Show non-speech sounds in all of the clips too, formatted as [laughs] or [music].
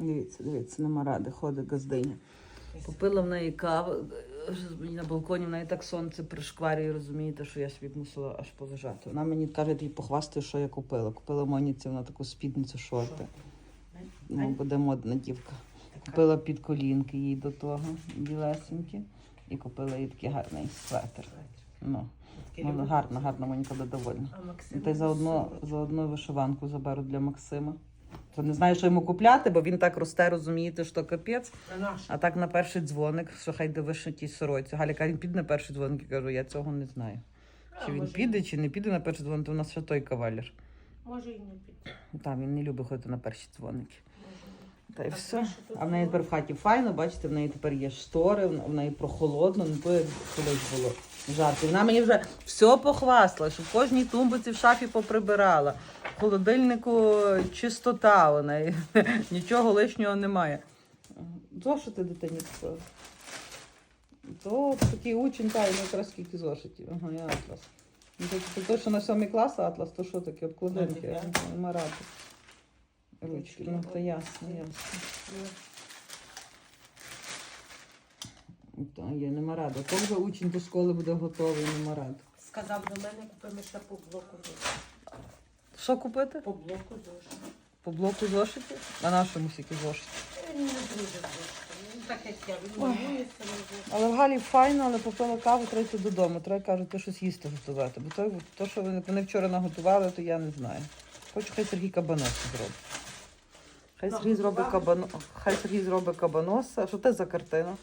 Дивіться, дивіться, нема ради, ходить газдиня. Попила в неї каву. На балконі в неї так сонце пришкварює, розумієте, що я собі мусила аж полежати. Вона мені каже, я похвастаю, що я купила. Купила Моніці вона таку спідницю шорти. Ну, буде модна дівка. Купила під колінки їй до того, білесенькі. І купила їй такий гарний светр. Ну, ну гарно, гарно, Моніка буде довольна. А Максим та й заодно, заодно вишиванку заберу для Максима. То не знаю, що йому купляти, бо він так росте, розумієте, що капець. А так на перший дзвоник, що хай до вишитій сороці. Галя каже, він піде на перший дзвоник. Я кажу, я цього не знаю. Чи він піде, чи не піде на перший дзвоник, то у нас ще той кавалер. Може і не піде. Так, він не любить ходити на перші дзвоники. Та й все. А в неї тепер в хаті файно, бачите, в неї тепер є штори, в в неї прохолодно, не то як колись було жарко. Вона мені вже все похвастала, що в кожній тумбиці в шафі поприбирала. В холодильнику чистота у неї, [laughs] нічого лишнього немає. То, що ти дитині купила? То такий учень, та, якраз скільки зошитів. Ага, я атлас. Ну, то, що на сьомий клас атлас, то що таке? Обкладинки, ради. Ручки, ну то ясно, ясно. Та є, нема ради. Коли вже учень до школи буде готовий, нема ради. Сказав до мене, купимо ще по блоку. Що купити? По блоку зошит. По блоку зошитів? А нашому скільки зошитів? Він не дуже. Ну, так як я, він малюється, не зошит. Але в Галі файно, але попила каву, треба йти додому. Треба кажуть, ти щось їсти готувати. Бо то, то, що вони, вони вчора наготували, то я не знаю. Хочу, хай Сергій кабанос зробить. Хай Сергій зробить кабано... Хай Сергій зробить кабаноса. Що це за картина?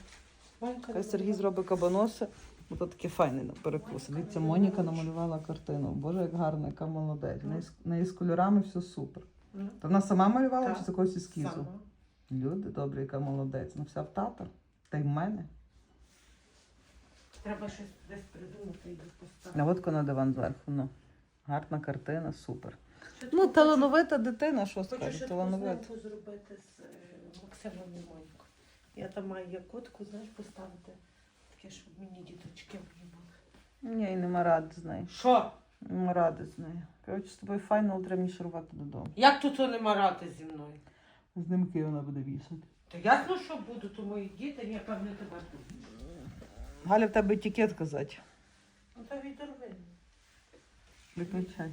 Хай Сергій зробить кабаноса. Бо то таке файне на перекус. Дивіться, Моніка намалювала картину. Боже, як гарно, яка молодець. В неї з- кольорами все супер. Ну, То вона сама малювала Так. чи з якогось ескізу? сама. Люди, добре, яка молодець. Ну вся в тата. Та й в мене. Треба щось десь придумати і поставити. Наводка на диван зверху. Ну. Гарна картина, супер. Що Ну, талановита дитина, що скажу, талановита. зробити з е, Максимом і Монькою. Я там маю якутку, знаєш, поставити. Таке, щоб мені діточки мої були. Ні, і нема ради з нею. Що? Нема ради з нею. Коротше, з тобою файно, але треба мені шарувати додому. Як тут то нема рати зі мною? Знимки вона буде вішати. Та ясно, що буду, то мої діти, я певне тебе тут. Галя, в тебе етикет казати. Ну та відорви. Виключай.